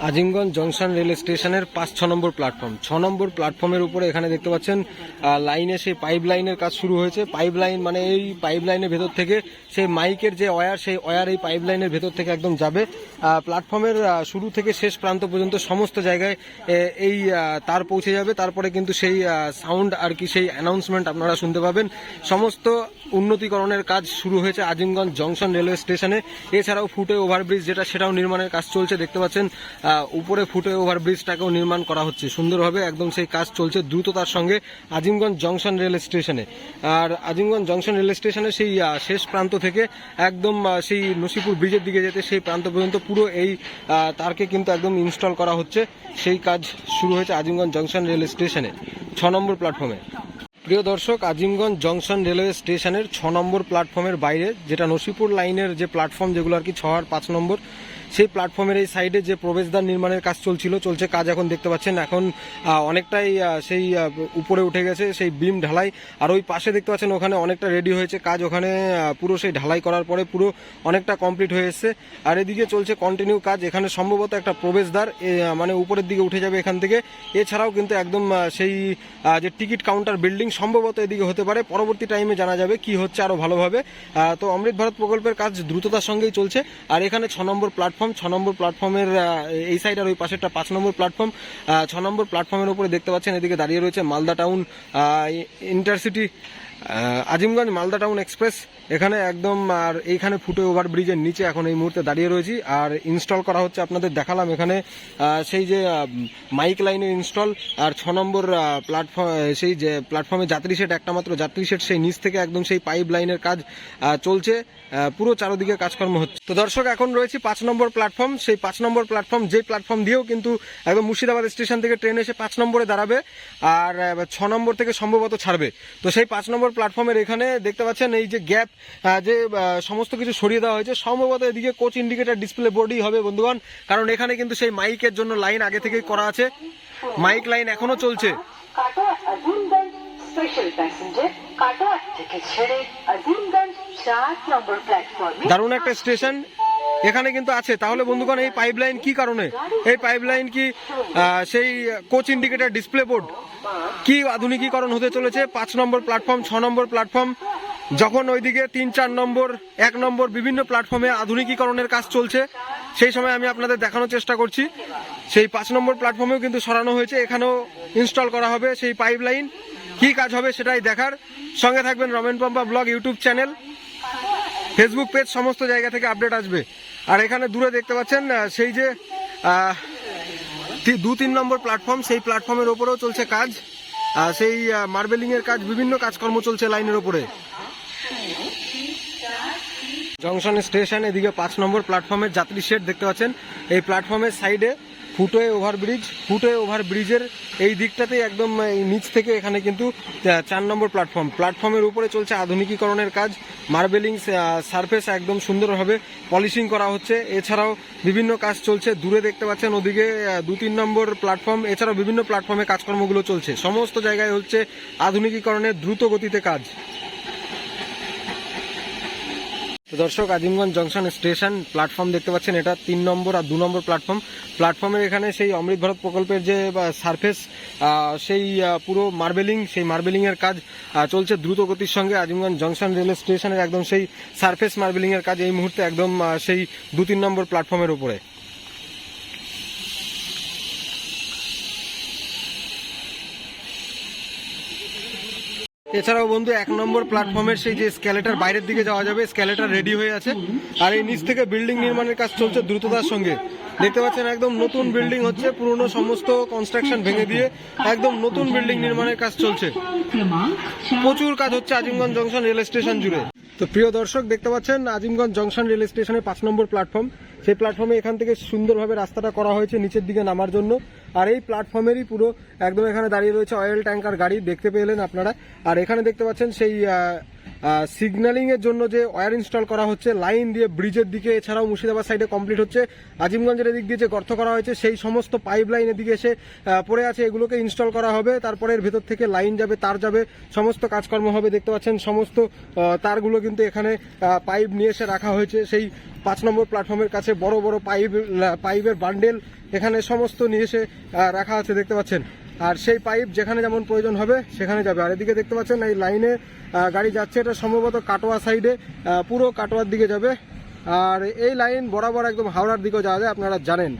Azimganj junction rail স্টেশনের পাঁচ, ছ নম্বর প্ল্যাটফর্ম। ছ নম্বর প্ল্যাটফর্মের উপরে এখানে দেখতে পাচ্ছেন লাইনে সেই পাইপ লাইনের কাজ শুরু হয়েছে। পাইপ লাইন মানে এই পাইপ লাইনের ভেতর থেকে সেই মাইকের যে ওয়্যার, সেই ওয়্যার এই পাইপ লাইনের ভেতর থেকে একদম যাবে। প্ল্যাটফর্মের শুরু থেকে শেষ প্রান্ত পর্যন্ত সমস্ত জায়গায় এই তার পৌঁছে যাবে। তারপরে কিন্তু সেই সাউন্ড আর কি সেই অ্যানাউন্সমেন্ট আপনারা শুনতে পাবেন। সমস্ত উন্নতিকরণের কাজ শুরু হয়েছে আজিমগঞ্জ জংশন রেলওয়ে স্টেশনে। এছাড়াও ফুটে ওভারব্রিজ যেটা, সেটাও নির্মাণের কাজ চলছে। দেখতে পাচ্ছেন উপরে ফুটে ওভারব্রিজটাকেও নির্মাণ করা হচ্ছে। সুন্দরভাবে একদম সেই কাজ চলছে দ্রুততার সঙ্গে আজিমগঞ্জ জংশন রেল স্টেশনে। আর আজিমগঞ্জ জংশন রেল স্টেশনে সেই শেষ প্রান্ত থেকে একদম সেই নসিপুর ব্রিজের দিকে যেতে সেই প্রান্ত পর্যন্ত পুরো এই তারকে কিন্তু একদম ইনস্টল করা হচ্ছে। সেই কাজ শুরু হয়েছে আজিমগঞ্জ জংশন রেল স্টেশনে, ছ নম্বর প্ল্যাটফর্মে। প্রিয় দর্শক, আজিমগঞ্জ জংশন রেলওয়ে স্টেশনের ছ নম্বর প্ল্যাটফর্মের বাইরে, যেটা নসিপুর লাইনের যে প্ল্যাটফর্ম, যেগুলো আর কি ছ আর পাঁচ নম্বর সেই প্ল্যাটফর্মের এই সাইডে যে প্রবেশদ্বার নির্মাণের কাজ চলছিল, চলছে কাজ এখন দেখতে পাচ্ছেন। এখন অনেকটাই সেই উপরে উঠে গেছে, সেই বিম ঢালাই। আর ওই পাশে দেখতে পাচ্ছেন ওখানে অনেকটা রেডি হয়েছে কাজ। ওখানে পুরো সেই ঢালাই করার পরে পুরো অনেকটা কমপ্লিট হয়ে এসছে। আর এদিকে চলছে কন্টিনিউ কাজ। এখানে সম্ভবত একটা প্রবেশদ্বার মানে উপরের দিকে উঠে যাবে এখান থেকে। এছাড়াও কিন্তু একদম সেই যে টিকিট কাউন্টার বিল্ডিং সম্ভবত এদিকে হতে পারে। পরবর্তী টাইমে জানা যাবে কি হচ্ছে আরও ভালোভাবে। তো অমৃত ভারত প্রকল্পের কাজ দ্রুততার সঙ্গেই চলছে। আর এখানে ছ নম্বর প্ল্যাটফর্ম ছ নম্বর প্ল্যাটফর্মের এই সাইড আর ওই পাশেরটা পাঁচ নম্বর প্ল্যাটফর্ম। ছ নম্বর প্ল্যাটফর্মের উপরে দেখতে পাচ্ছেন, এদিকে দাঁড়িয়ে রয়েছে Malda town intercity Azimganj Malda town express. এখানে একদম আর এইখানে ফুটে ওভার ব্রিজের নিচে এখন এই মুহূর্তে দাঁড়িয়ে রয়েছি। আর ইনস্টল করা হচ্ছে, আপনাদের দেখালাম এখানে সেই যে মাইক লাইনের ইনস্টল আর ছ নম্বর প্ল্যাটফর্ম সেই যে প্ল্যাটফর্মে যাত্রী সেট, একটা মাত্র যাত্রী সেট, সেই নিচ থেকে একদম সেই পাইপ লাইনের কাজ চলছে। পুরো চারোদিকে কাজকর্ম হচ্ছে। তো দর্শক, এখন রয়েছে পাঁচ নম্বর প্ল্যাটফর্ম সেই পাঁচ নম্বর প্ল্যাটফর্ম যে প্ল্যাটফর্ম দিয়েও কিন্তু একদম মুর্শিদাবাদ স্টেশন থেকে ট্রেন এসে পাঁচ নম্বরে দাঁড়াবে, আর ছ নম্বর থেকে সম্ভবত ছাড়বে। তো সেই পাঁচ নম্বর প্ল্যাটফর্মের এখানে দেখতে পাচ্ছেন এই যে গ্যাপ যে সমস্ত কিছু সরিয়ে দেওয়া হয়েছে। সম্ভবত এদিকে কোচ ইন্ডিকেটার ডিসপ্লে বোর্ডই হবে বন্ধুগণ কারণ এখানে কিন্তু সেই মাইকের জন্য লাইন আগে থেকেই করা আছে। মাইক লাইন এখনও চলছে। নম্বর দারুণ একটা স্টেশন এখানে কিন্তু আছে। তাহলে বন্ধুগণ এই পাইপলাইন কি কারণে? এই পাইপলাইন কি সেই কোচ ইন্ডিকেটার ডিসপ্লে বোর্ড কি আধুনিকীকরণ হতে চলেছে? পাঁচ নম্বর প্ল্যাটফর্ম ছ নম্বর প্ল্যাটফর্ম যখন ওইদিকে তিন, চার নম্বর, এক নম্বর বিভিন্ন প্ল্যাটফর্মে আধুনিকীকরণের কাজ চলছে, সেই সময় আমি আপনাদের দেখানোর চেষ্টা করছি। সেই পাঁচ নম্বর প্ল্যাটফর্মেও কিন্তু সরানো হয়েছে, এখানেও ইনস্টল করা হবে সেই পাইপলাইন কি কাজ হবে সেটাই দেখার। সঙ্গে থাকবেন Ramen Pampa blog, YouTube channel. Facebook page সমস্ত জায়গা থেকে আপডেট আসবে। আর এখানে দূরে দেখতে পাচ্ছেন সেই যে দু তিন নম্বর প্ল্যাটফর্ম সেই প্ল্যাটফর্মের ওপরেও চলছে কাজ। সেই মার্বেলিং এর কাজ, বিভিন্ন কাজকর্ম চলছে লাইনের ওপরে। জংশন স্টেশন এদিকে পাঁচ নম্বর প্ল্যাটফর্মের যাত্রী শেড দেখতে পাচ্ছেন। এই প্ল্যাটফর্মের সাইডে ফুটওয়ে ওভারব্রিজ, ফুটওয়ে ওভারব্রিজের এই দিকটাতেই একদম নিচ থেকে এখানে কিন্তু চার নম্বর প্ল্যাটফর্ম। প্ল্যাটফর্মের উপরে চলছে আধুনিকীকরণের কাজ। মার্বেলিং সারফেস একদম সুন্দরভাবে পলিশিং করা হচ্ছে। এছাড়াও বিভিন্ন কাজ চলছে। দূরে দেখতে পাচ্ছেন ওদিকে দু তিন নম্বর প্ল্যাটফর্ম। এছাড়াও বিভিন্ন প্ল্যাটফর্মে কাজকর্মগুলো চলছে। সমস্ত জায়গায় হচ্ছে আধুনিকীকরণের দ্রুত গতিতে কাজ। তো দর্শক, আজিমগঞ্জ জংশন স্টেশন প্ল্যাটফর্ম দেখতে পাচ্ছেন, এটা তিন নম্বর আর দু নম্বর প্ল্যাটফর্ম। প্ল্যাটফর্মের এখানে সেই অমৃত ভারত প্রকল্পের যে সারফেস সেই পুরো মার্বেলিং সেই মার্বেলিংয়ের কাজ চলছে দ্রুত গতির সঙ্গে। আজিমগঞ্জ জংশন রেলওয়ে স্টেশনের একদম সেই সারফেস মার্বেলিংয়ের কাজ এই মুহূর্তে একদম সেই দু তিন নম্বর প্ল্যাটফর্মের উপরে। এছাড়াও বন্ধু, এক নম্বর প্ল্যাটফর্মের সেই যে স্ক্যালেটার বাইরের দিকে যাওয়া যাবে স্ক্যালেটার রেডি হয়ে আছে। আর এই নিচ থেকে বিল্ডিং নির্মাণের কাজ চলছে দ্রুততার সঙ্গে। দেখতে পাচ্ছেন একদম নতুন বিল্ডিং হচ্ছে, পুরনো সমস্ত কনস্ট্রাকশন ভেঙে দিয়ে একদম নতুন বিল্ডিং নির্মাণের কাজ চলছে। প্রচুর কাজ হচ্ছে আজিমগঞ্জ জংশন রেল স্টেশন জুড়ে। তো প্রিয় দর্শক, দেখতে পাচ্ছেন আজিমগঞ্জ জংশন রেল স্টেশনের পাঁচ নম্বর প্ল্যাটফর্ম। সেই প্ল্যাটফর্মে এখান থেকে সুন্দরভাবে রাস্তাটা করা হয়েছে নিচের দিকে নামার জন্য। আর এই প্ল্যাটফর্মেরই পুরো একদম এখানে দাঁড়িয়ে রয়েছে অয়েল ট্যাঙ্কার গাড়ি, দেখতে পেলেন আপনারা। আর এখানে দেখতে পাচ্ছেন সেই আহ, সিগন্যালিং এর জন্য যে ওয়্যার ইনস্টল করা হচ্ছে লাইন দিয়ে ব্রিজের দিকে এছাড়াও মুর্শিদাবাদ সাইডে কমপ্লিট হচ্ছে। আজিমগঞ্জের এদিক দিয়ে যে গর্ত করা হয়েছে সেই সমস্ত পাইপ লাইনের দিকে এসে পড়ে আছে। এগুলোকে ইনস্টল করা হবে। তারপরে ভেতর থেকে লাইন যাবে তার যাবে। সমস্ত কাজকর্ম হবে দেখতে পাচ্ছেন সমস্ত তারগুলো কিন্তু এখানে পাইপ নিয়ে এসে রাখা হয়েছে। সেই পাঁচ নম্বর প্ল্যাটফর্মের কাছে বড় বড় পাইপ পাইপের বান্ডেল এখানে সমস্ত নিয়ে এসে রাখা আছে দেখতে পাচ্ছেন। আর সেই পাইপ যেখানে যেমন প্রয়োজন হবে, সেখানে যাবে। আর এদিকে দেখতে পাচ্ছেন, এই লাইনে গাড়ি যাচ্ছে। এটা সম্ভবত কাটোয়া সাইডে পুরো কাটোয়ার দিকে যাবে। আর এই লাইন বরাবর একদম হাওড়ার দিকেও যাওয়া যায়, আপনারা জানেন।